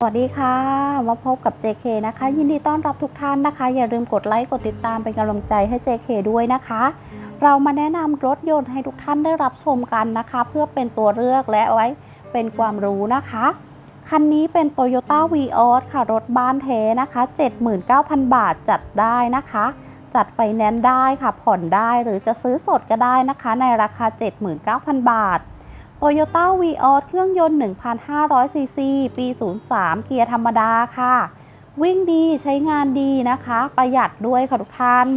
สวัสดีค่ะ มาพบกับ JK นะคะ ยินดีต้อนรับทุกท่านนะคะ อย่าลืมกดไลค์กดติดตามเป็นกำลังใจให้ JK ด้วยนะคะ เรามาแนะนำรถยนต์ให้ทุกท่านได้รับชมกันนะคะ เพื่อเป็นตัวเลือกและไว้เป็นความรู้นะคะ คันนี้เป็น Toyota v ีออค่ะ รถบ้านเทนะคะ 79,000 บาทจัดได้นะคะ จัดไฟแนนซ์ได้ค่ะผ่อนได้หรือจะซื้อสดก็ได้นะคะ ในราคา 79,000 บาท Toyota v ีออเครื่องยนต์ 1,500 ซีซี ปี 03 เกียร์ธรรมดาค่ะ วิ่งดีใช้งานดีนะคะ ประหยัดด้วยค่ะทุกท่าน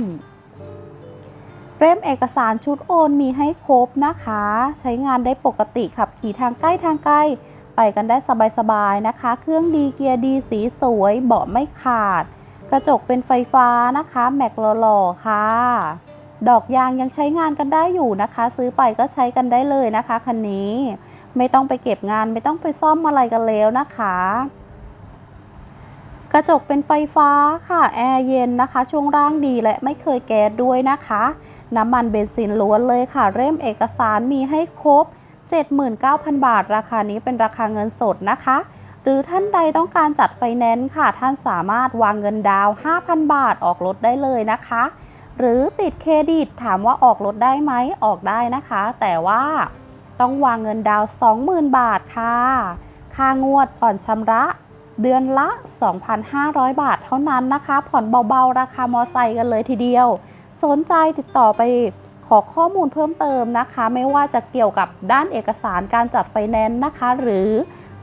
เล่มเอกสารชุดโอนมีให้ครบนะคะ ใช้งานได้ปกติขับขี่ทางใกล้ทางไกลไปกันได้สบายๆนะคะ เครื่องดีเกียร์ดีสีสวยเบาะไม่ขาด กระจกเป็นไฟฟ้านะคะ แม็กหล่อๆค่ะ ดอกยางยังใช้งานกันได้อยู่นะคะ ซื้อไปก็ใช้กันได้เลยนะคะคันนี้ไม่ต้องไปเก็บงานไม่ต้องไปซ่อมอะไรกันแล้วนะคะ กระจกเป็นไฟฟ้าค่ะแอร์เย็นนะคะ ช่วงล่างดีและไม่เคยแก๊สด้วยนะคะ น้ำมันเบนซินล้วนเลยค่ะ เร่มเอกสารมีให้ครบ 79,000 บาท ราคานี้เป็นราคาเงินสดนะคะ หรือท่านใดต้องการจัดไฟแนนซ์ค่ะ ท่านสามารถวางเงินดาวน์5,000 บาทออกรถได้เลยนะคะ หรือติดเครดิตถามว่าออกรถได้ไหมออกได้นะคะ แต่ว่าต้องวางเงินดาวน์20,000 บาทค่ะ ค่างวดผ่อนชำระเดือนละ 2,500 บาทเท่านั้นนะคะ ผ่อนเบาๆ ราคามอไซค์กันเลยทีเดียว สนใจติดต่อไปขอข้อมูลเพิ่มเติมนะคะ ไม่ว่าจะเกี่ยวกับด้านเอกสารการจัดไฟแนนซ์นะคะ หรือ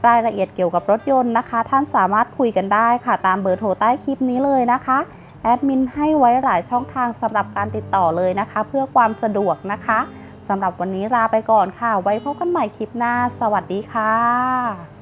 รายละเอียดเกี่ยวกับรถยนต์นะคะ ท่านสามารถคุยกันได้ค่ะ ตามเบอร์โทรใต้คลิปนี้เลยนะคะ แอดมินให้ไว้หลายช่องทางสำหรับการติดต่อเลยนะคะ เพื่อความสะดวกนะคะสำหรับวันนี้ลาไปก่อนค่ะ ไว้พบกันใหม่คลิปหน้า สวัสดีค่ะ